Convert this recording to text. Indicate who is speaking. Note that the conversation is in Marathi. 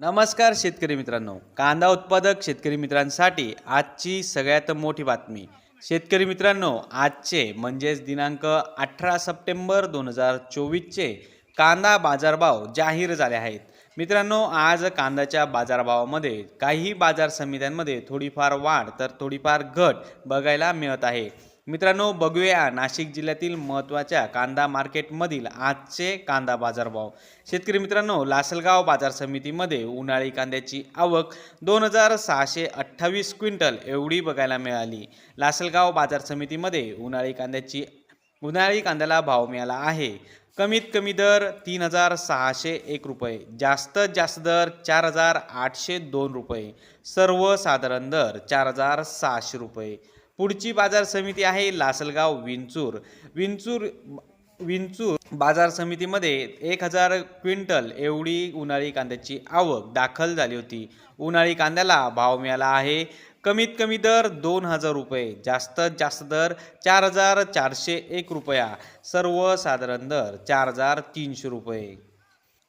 Speaker 1: नमस्कार शेतकरी मित्रांनो. कांदा उत्पादक शेतकरी मित्रांसाठी आजची सगळ्यात मोठी बातमी. शेतकरी मित्रांनो आजचे म्हणजेच दिनांक अठरा सप्टेंबर दोन हजार चोवीसचे कांदा बाजारभाव जाहीर झाले आहेत. मित्रांनो आज कांद्याच्या बाजारभावामध्ये काही बाजार समित्यांमध्ये थोडीफार वाढ तर थोडीफार घट बघायला मिळत आहे. मित्रांनो बघूया नाशिक जिल्ह्यातील महत्त्वाच्या कांदा मार्केटमधील आजचे कांदा बाजारभाव. शेतकरी मित्रांनो लासलगाव बाजार समितीमध्ये उन्हाळी कांद्याची आवक दोन हजार सहाशे अठ्ठावीस क्विंटल एवढी बघायला मिळाली. लासलगाव बाजार समितीमध्ये उन्हाळी कांद्याची उन्हाळी कांद्याला भाव मिळाला आहे. कमीत कमी दर तीन हजार सहाशे एक रुपये जास्तीत जास्त दर चार हजार आठशे दोन रुपये सर्वसाधारण दर चार हजार सहाशे रुपये. पुढची बाजार समिती आहे लासलगाव विंचूर. विंचूर विंचूर बाजार समितीमध्ये एक हजार क्विंटल एवढी उन्हाळी कांद्याची आवक दाखल झाली होती. उन्हाळी कांद्याला भाव मिळाला आहे. कमीत कमी दर दोन हजार रुपये जास्तीत जास्त दर चार हजार चारशे एक रुपया सर्वसाधारण दर चार हजार तीनशे रुपये.